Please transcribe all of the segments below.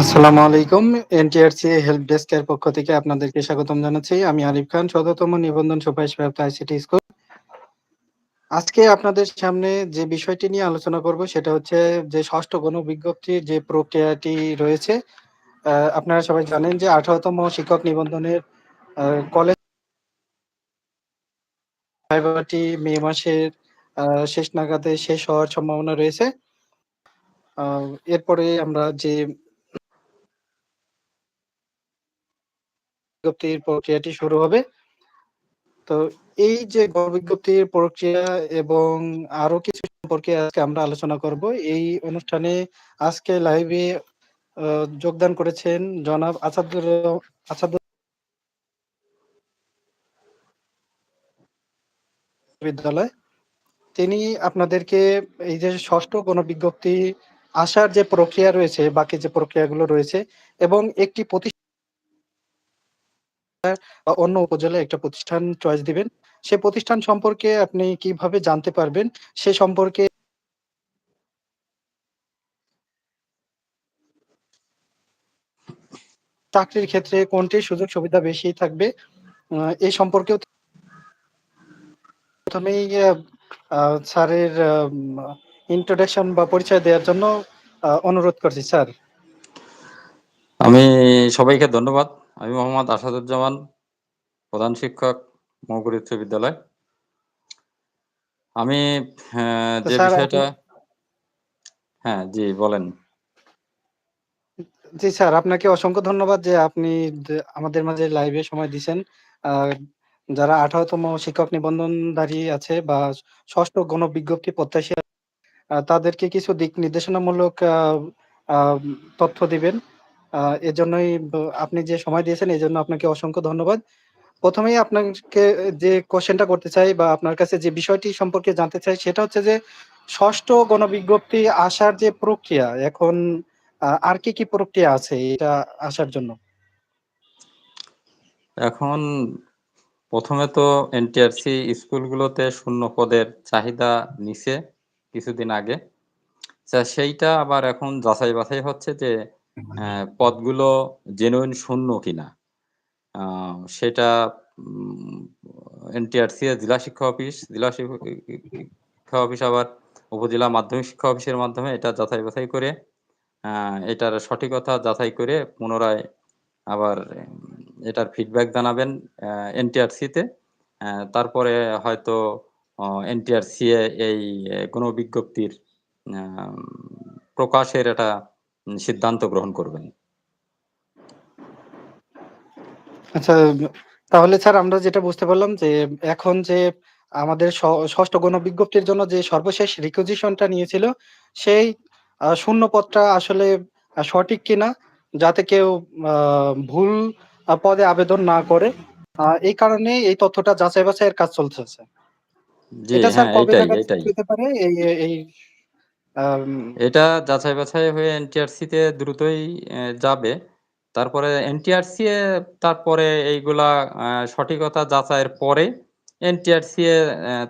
আসসালামু আলাইকুম। NTRC help ডেস্কের পক্ষ থেকে আপনাদেরকে স্বাগতম জানাচ্ছি। আমি আরিফ খান, শততম নিবন্ধন সুপারিশপ্রাপ্ত আইসিটি স্কুল। আজকে আপনাদের সামনে যে বিষয়টি নিয়ে আলোচনা করব সেটা হচ্ছে যে ষষ্ঠ গণবিজ্ঞপ্তির যে প্রক্রিয়াটি রয়েছে। আপনারা সবাই জানেন যে ১৮ তম শিক্ষক নিবন্ধনের কলেজ মে মাসের শেষ নাগাদে শেষ হওয়ার সম্ভাবনা রয়েছে। এরপরে আমরা যে বিজ্ঞপ্তির প্রক্রিয়াটি শুরু হবে। তো এই যে গণবিজ্ঞপ্তির প্রক্রিয়া এবং আরও কিছু সম্পর্কে আজকে আমরা আলোচনা করব। এই অনুষ্ঠানে আজকে লাইভে যোগদান করেছেন জনাব আসাদুর আসাদুর বিদ্যালয়। তিনি আপনাদেরকে এই যে ষষ্ঠ গণবিজ্ঞপ্তি আসার যে প্রক্রিয়া রয়েছে, বাকি যে প্রক্রিয়াগুলো রয়েছে এবং একটি প্রতি বা অন্য উপজেলায় একটা প্রতিষ্ঠান চয়েস দিবেন। সে প্রতিষ্ঠান সম্পর্কে আপনি কীভাবে জানতে পারবেন সে সম্পর্কে চাকরির ক্ষেত্রে কোনটির সুযোগ সুবিধা বেশি থাকবে আ এ সম্পর্কেও আ স্যারের ইন্ট্রোডাকশন বা পরিচয় দেওয়ার জন্য অনুরোধ করছি, স্যার। আমি সবাইকে ধন্যবাদ। আমি মোহাম্মদ আসাদুজ্জামান, প্রধান শিক্ষক মৌকুড়ি উচ্চ বিদ্যালয়। আমি যে বিষয়টা হ্যাঁ, জি বলেন। জি স্যার, আপনাকে অসংখ্য ধন্যবাদ যে আপনি আমাদের মাঝে লাইভে সময় দিছেন। আ যারা ১৮ তম শিক্ষক নিবন্ধনধারী আছে বা ষষ্ঠ গণবিজ্ঞপ্তি প্রত্যাশী তাদেরকে কিছু দিক নির্দেশনামূলক তথ্য দিবেন। এজন্যই আপনি যে সময় দিয়েছেন এজন্য আপনাকে অসংখ্য ধন্যবাদ। ১ম এই আপনাকে যে কোয়েশ্চেনটা করতে চাই বা আপনার কাছে যে বিষয়টি সম্পর্কে জানতে চাই সেটা হচ্ছে যে ষষ্ঠ গণবিজ্ঞপ্তি আসার যে প্রক্রিয়া এখন আর কি, কি প্রক্রিয়া আছে এটা আসার জন্য? এখন প্রথমে তো এনটিআরসি স্কুলগুলোতে শূন্য পদের চাহিদা নিছে কিছুদিন আগে। সেইটা আবার এখন যাচাই-বাছাই হচ্ছে যে পদগুলো জেনুইন শূন্য কিনা। সেটা এনটিআরসি জেলা শিক্ষা অফিস, জেলা শিক্ষা অফিস আবার উপজেলা মাধ্যমিক শিক্ষা অফিসের মাধ্যমে এটা যাচাই-বাছাই করে আ এটার সঠিকতা যাচাই করে পুনরায় আবার এটার ফিডব্যাক জানাবেন এনটিআরসি-তে। তারপরে হয়তো এনটিআরসি এই গণবিজ্ঞপ্তির আম প্রকাশের উম সিদ্ধান্ত গ্রহণ করবেন। আচ্ছা, তাহলে স্যার আমরা যেটা বুঝতে পারলাম যে এখন যে আমাদের ষষ্ঠ গণবিজ্ঞপ্তির জন্য যে সর্বশেষ রিকুইজিশনটা নিয়েছিল সেই শূন্য পদটা আসলে সঠিক কিনা যাতে কেউ ভুল পদে আবেদন না করে। এই কারণে এই তথ্যটা যাচাই-বাছাইয়ের কাজ চলতেছে। এটা স্যার হ্যাঁ, কবে নাগাদ পারে? এই এটা যাচাই-বাছাই হয়ে এনটিআরসি-তে দ্রুতই যাবে। তারপরে এনটিআরসি এ তারপরে এইগুলা সঠিকতা যাচাইয়ের পরে এনটিআরসি এ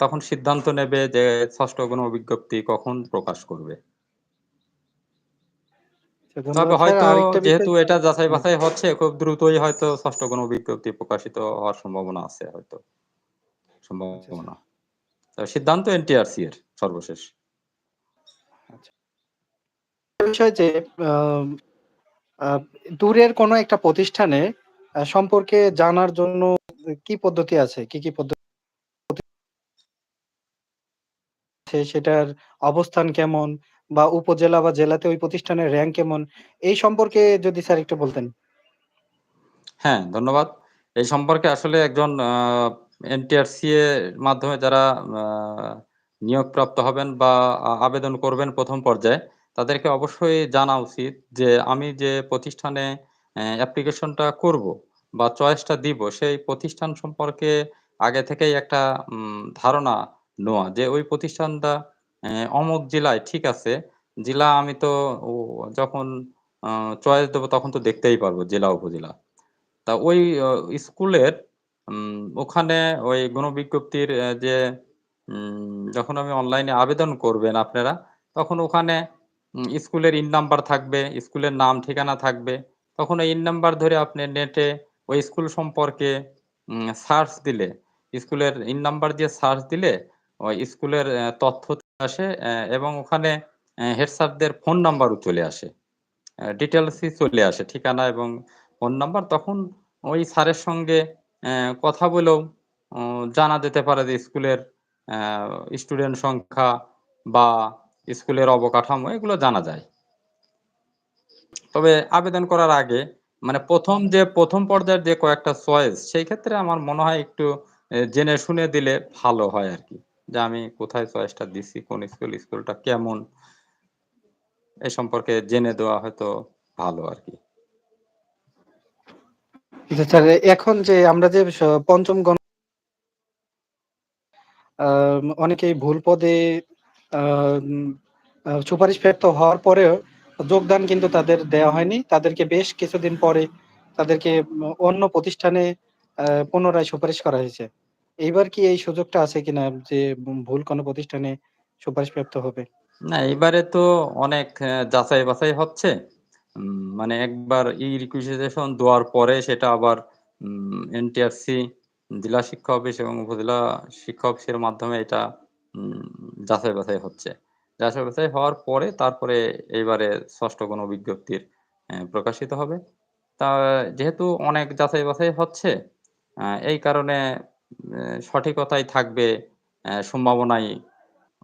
তখন সিদ্ধান্ত নেবে যে ষষ্ঠ গণবিজ্ঞপ্তি কখন প্রকাশ করবে। আচ্ছা তবে হয়তো যেহেতু এটা হুম। যাচাই-বাছাই হচ্ছে খুব দ্রুতই হয়তো ষষ্ঠ গণবিজ্ঞপ্তি প্রকাশিত হওয়ার সম্ভাবনা আছে হয়তো। আচ্ছা সম্ভাবনা। সিদ্ধান্ত এনটিআরসি এর সর্বশেষ। আচ্ছা। বিষয় যে দূরের কোনো একটা প্রতিষ্ঠানে সম্পর্কে জানার জন্য কি পদ্ধতি আছে? কি, কি পদ্ধতি সেটার অবস্থান কেমন? বা উপজেলা বা জেলাতে ওই প্রতিষ্ঠানের র্যাঙ্ক কেমন? এই সম্পর্কে যদি স্যার একটু বলতেন। হ্যাঁ, ধন্যবাদ। এই সম্পর্কে আসলে একজন এনটিআরসি এর মাধ্যমে যারা নিয়োগপ্রাপ্ত হবেন বা আবেদন করবেন প্রথম পর্যায়ে, তাদেরকে অবশ্যই জানা উচিত যে আমি যে প্রতিষ্ঠানে অ্যা অ্যাপ্লিকেশনটা করব বা চয়েসটা দিব সেই প্রতিষ্ঠান সম্পর্কে আগে থেকেই একটা ধারণা নেওয়া যে ওই প্রতিষ্ঠানটা অমুক জেলায় ঠিক আছে। জেলা আমি তো যখন চয়েস দেবো তখন তো দেখতেই পারব জেলা, উপজেলা। তা ওই স্কুলের ওখানে ওই গণবিজ্ঞপ্তির যে যখন আমি অনলাইনে আবেদন করবেন আপনারা, তখন ওখানে স্কুলের ইন নাম্বার থাকবে, স্কুলের নাম ঠিকানা থাকবে। তখন ওই ইন নাম্বার ধরে আপনি নেটে ওই স্কুল সম্পর্কে সার্চ দিলে, স্কুলের ইন নাম্বার দিয়ে সার্চ দিলে ওই স্কুলের তথ্য আসে এবং ওখানে হেড স্যারদের ফোন নাম্বারও চলে আসে। ডিটেলসই চলে আসে ঠিকানা এবং ফোন নাম্বার। তখন ওই স্যারের সঙ্গে কথা বলেও জানা যেতে পারে যে স্কুলের স্টুডেন্ট সংখ্যা বা স্কুলের অবকাঠামো এগুলো জানা যায়। তবে আবেদন করার আগে মানে প্রথম যে ১ম পর্যায়ের যে কয়েকটা চয়েস সেই ক্ষেত্রে আমার মনে হয় একটু জেনে শুনে দিলে ভালো হয় আর কি যে আমি কোথায় চয়েসটা দিছি, কোন স্কুল, স্কুলটা কেমন? এ সম্পর্কে জেনে দেওয়া হয়তো ভালো আর কি এখন যে আমরা যে পঞ্চম গণ অনেকেই ভুল পদে আম আ সুপারিশপ্রাপ্ত হওয়ার পরেও যোগদান কিন্তু তাদের দেওয়া হয়নি। তাদেরকে বেশ কিছুদিন পরে তাদেরকে অন্য প্রতিষ্ঠানে পুনরায় সুপারিশ করা হয়েছে। এইবার কি এই সুযোগটা আছে কিনা যে ভুল কোনো প্রতিষ্ঠানে সুপারিশপ্রাপ্ত হবে? না এবারে তো অনেক যাচাই-বাছাই হচ্ছে। মানে একবার ই-রিকুইজিশন দেওয়ার পরে সেটা আবার এনটিআরসি, জেলা শিক্ষা অফিস এবং উপজেলা শিক্ষা অফিসের মাধ্যমে এটা উম যাচাই-বাছাই হচ্ছে। যাচাই-বাছাই হওয়ার পরে তারপরে এইবারে ৬ষ্ঠ গণবিজ্ঞপ্তির অ্যা প্রকাশিত হবে। তা যেহেতু অনেক যাচাই-বাছাই হচ্ছে, আ এই কারণে সঠিকতাই থাকবে সম্ভাবনাই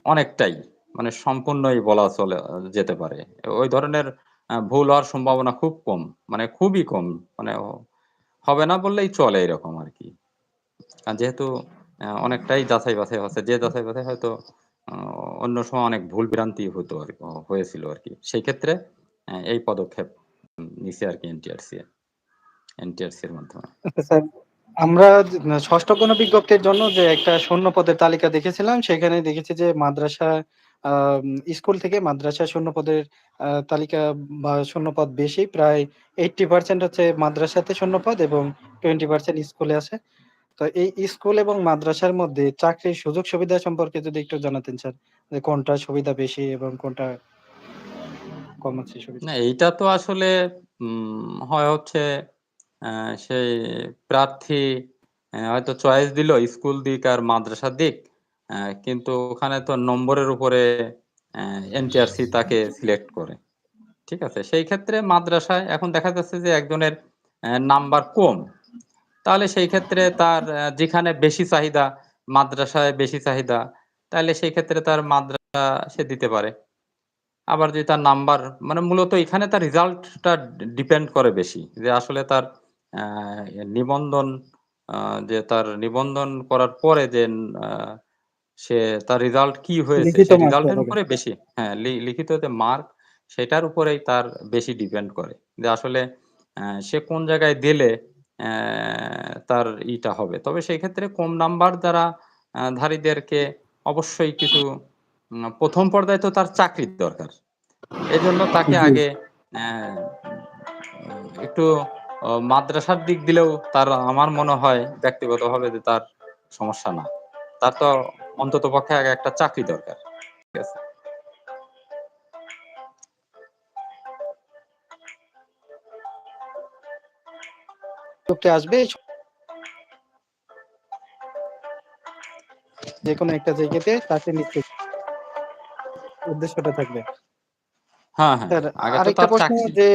অনেকটাই। মানে সম্পূর্ণই বলা চলে যেতে পারে। ওই ধরনের ভুল হওয়ার সম্ভাবনা খুব কম। মানে খুবই কম। মানে হবে না বললেই চলে এরকম। আর যেহেতু অনেকটাই যাচাই-বাছাই হচ্ছে। যে যাচাই-বাছাই হয়তো অ অন্য সময় অনেক ভুল ভ্রান্তি হতো আর হয়েছিল আরকি। সেই ক্ষেত্রে এই পদক্ষেপ উম আর কি এনটিআরসি এনটিআরসির মাধ্যমে। আচ্ছা আমরা ষষ্ঠ ৬ষ্ঠ বিজ্ঞপ্তির জন্য যে একটা শূন্য পদের তালিকা দেখেছিলাম, সেখানে দেখেছি যে মাদ্রাসা স্কুল থেকে মাদ্রাসা শূন্য পদের তালিকা বা শূন্য পদ বেশি। প্রায় 80% হচ্ছে মাদ্রাসাতে শূন্য পদ এবং 20% স্কুলে আছে। তো এই স্কুল এবং মাদ্রাসার মধ্যে চাকরির সুযোগ সুবিধা সম্পর্কে যদি একটু জানাতেন, স্যার। যে কোনটা সুবিধা বেশি এবং কোনটা কম আছে সুবিধা? না, এইটা তো আসলে হয় হচ্ছে সেই প্রার্থী হয়তো চয়েস দিল, স্কুল দিক আর মাদ্রাসা দিক। কিন্তু ওখানে তো নম্বরের উপরে এনটিআরসি তাকে সিলেক্ট করে। ঠিক আছে? সেই ক্ষেত্রে মাদ্রাসায় এখন দেখা যাচ্ছে যে একজনের নাম্বার কম। তাহলে সেই ক্ষেত্রে তার যেখানে বেশি চাহিদা, মাদ্রাসায় বেশি চাহিদা, তাইলে সেই ক্ষেত্রে তার মাদ্রাসা সে দিতে পারে। আবার যদি তার নাম্বার মানে মূলত এখানে তার রেজাল্টটা ডিপেন্ড করে বেশি। যে আসলে তার নিবন্ধন যে তার নিবন্ধন করার পরে যে সে তার রেজাল্ট কি হয়েছে সেই রেজাল্টের উপরে বেশি হ্যাঁ, লিখিত যে মার্ক সেটার উপরেই তার বেশি ডিপেন্ড করে। যে আসলে সে কোন জায়গায় দিলে তার ইটা হবে। তবে সেই ক্ষেত্রে কম নাম্বার যারা ধারীদেরকে অবশ্যই কিছু উম ১ম পর্যায়ে তো তার চাকরির দরকার। এজন্য তাকে আগে একটু মাদ্রাসার দিক দিলেও তার আমার মনে হয় ব্যক্তিগতভাবে যে তার সমস্যা না। তার তো অন্ততপক্ষে আগে একটা চাকরি দরকার। ঠিক আছে? লোকটা আসবে স যেকোনো একটা জায়গাতে তাকে নিচ্ছে উদ্দেশ্যটা থাকবে। হ্যাঁ, হ্যাঁ। আরেকটা প্রশ্ন যে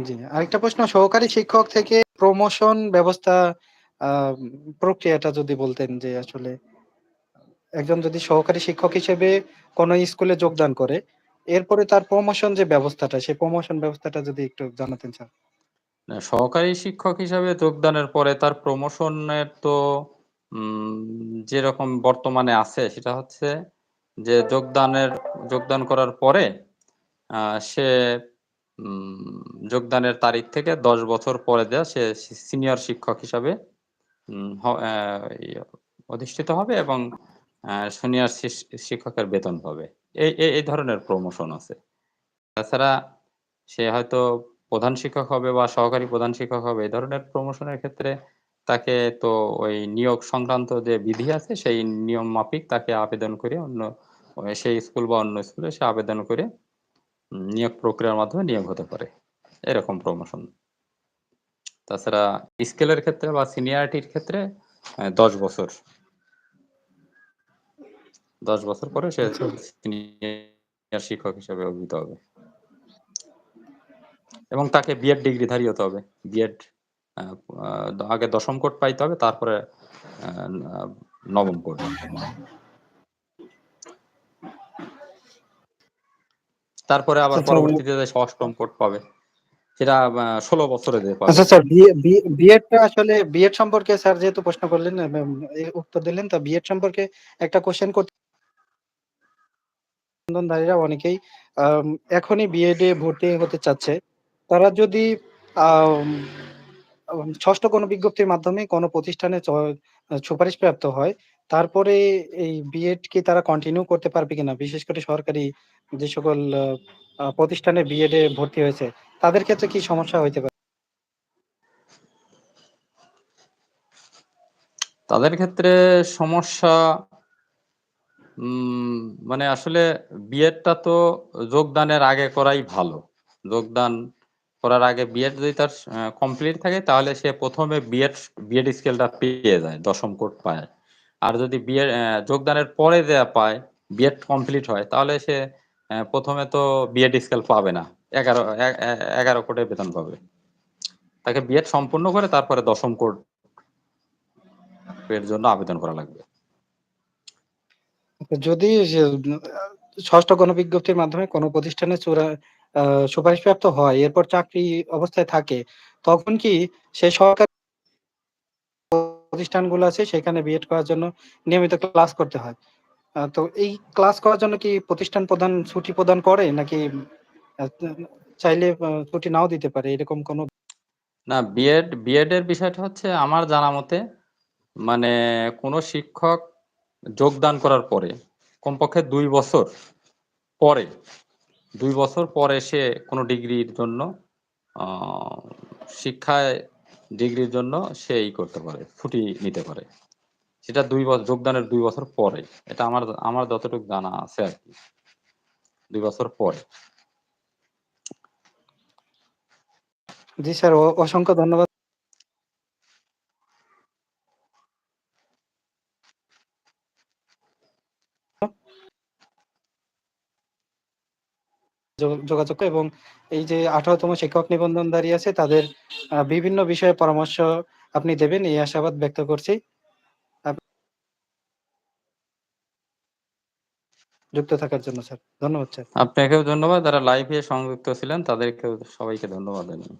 জি, আরেকটা প্রশ্ন সহকারী শিক্ষক থেকে প্রমোশন ব্যবস্থা প্রক্রিয়াটা যদি বলতেন যে আসলে একজন যদি সহকারী শিক্ষক হিসেবে কোনো স্কুলে যোগদান করে, এরপরে তার প্রমোশন যে ব্যবস্থাটা, সেই প্রমোশন ব্যবস্থাটা যদি একটু জানাতেন স্যার। সহকারী শিক্ষক হিসাবে যোগদানের পরে তার প্রমোশনের তো যেরকম বর্তমানে আছে সেটা হচ্ছে যে যোগদানের যোগদান করার পরে সে যোগদানের তারিখ থেকে ১০ বছর পরে দেয়া সে সিনিয়র শিক্ষক হিসাবে অধিষ্ঠিত হবে এবং সিনিয়র শিক্ষকের বেতন পাবে। এই এই ধরনের প্রমোশন আছে। তাছাড়া সে হয়তো প্রধান শিক্ষক হবে বা সহকারী প্রধান শিক্ষক হবে। এই ধরনের প্রমোশনের ক্ষেত্রে তাকে তো ওই নিয়োগ সংক্রান্ত যে বিধি আছে, সেই নিয়ম মাফিক তাকে আবেদন করে অন্য, সেই স্কুল বা অন্য স্কুলে সে আবেদন করে নিয়োগ প্রক্রিয়ার মাধ্যমে নিয়োগ হতে পারে। এরকম প্রমোশন। তাছাড়া স্কেলের ক্ষেত্রে বা সিনিয়রিটির ক্ষেত্রে দশ বছর। ১০ বছর পরে সে আচ্ছা। সিনিয়র শিক্ষক হিসেবে অভিহিত হবে। এবং তাকে বিএড ডিগ্রিধারী হতে হবে। বিএড আগে দশম কোড পাইতে হবে তারপরে নবম কোড। তারপরে আবার আচ্ছা, পরবর্তীতে যে অষ্টম কোড পাবে। সেটা ১৬ বছরে। আচ্ছা স্যার বিএডটা আসলে বিএড সম্পর্কে স্যার যেহেতু প্রশ্ন করলেন উত্তর দিলেন তো বিএড সম্পর্কে একটা কোশ্চেন কর নিবন্ধনধারীরা অনেকেই এখনই বিএডে ভর্তি হতে চাচ্ছে। তারা যদি ৬ষ্ঠ কোনো বিজ্ঞপ্তির মাধ্যমে কোনো প্রতিষ্ঠানে সুপারিশ প্রাপ্ত হয়, তারপরে এই বিএড কি তারা কন্টিনিউ করতে পারবে কিনা? বিশেষ করে সরকারি যে সকল প্রতিষ্ঠানে বিএডে ভর্তি হয়েছে, তাদের ক্ষেত্রে কি সমস্যা হইতে পারে? তাদের ক্ষেত্রে সমস্যা মানে আসলে বিএডটা তো যোগদানের আগে করাই ভালো। যোগদান করার আগে বিএড যদি তার কমপ্লিট থাকে তাহলে সে ১ম এ বিএড বিএড স্কেলটা পেয়ে যায়। দশম কোড পায়। আর যদি অ্যা যোগদানের পরে যেয়ে পায়, বিএড কমপ্লিট হয় তাহলে সে ১ম তো বিএড স্কেল পাবে না। এগারো এগারো কোটে বেতন পাবে। তাকে বিএড সম্পূর্ণ করে তারপরে দশম কোড এর জন্য আবেদন করা লাগবে। যদি ষষ্ঠ আ ৬ষ্ঠ গণবিজ্ঞপ্তির মাধ্যমে কোনো প্রতিষ্ঠানে চূড়া সুপারিশপ্রাপ্ত হয়, এরপর চাকরি অবস্থায় থাকে, তখন কি সে সরকার প্রতিষ্ঠানগুলো আছে সেখানে বিএড করার জন্য নিয়মিত ক্লাস করতে হয়। তো এই ক্লাস করার জন্য কি প্রতিষ্ঠান প্রধান ছুটি প্রদান করে? নাকি চাইলে ছুটি নাও দিতে পারে এরকম কোনো না বিএড বিএড এর বিষয়টা হচ্ছে আমার জানা মতে মানে কোন শিক্ষক যোগদান করার পরে কমপক্ষে দুই বছর পরে দুই বছর পরে সে কোন ডিগ্রির জন্য শিক্ষায় ডিগ্রির জন্য সে ই করতে পারে, ছুটি নিতে পারে। সেটা দুই বছর যোগদানের দুই বছর পরে। এটা আমার আমার যতটুকু জানা আছে আর কি দুই বছর পরে। জি স্যার, অসংখ্য ধন্যবাদ। যোগাযোগ এবং এই যে ১৮ তম শিক্ষক নিবন্ধনধারী আছে, তাদের বিভিন্ন বিষয়ে পরামর্শ আপনি দেবেন, এই আশাবাদ ব্যক্ত করছি। যুক্ত থাকার জন্য, স্যার। ধন্যবাদ, স্যার। আপনাকেও ধন্যবাদ। যারা লাইভে সংযুক্ত ছিলেন, তাদেরকেও সবাইকে ধন্যবাদ জানাই।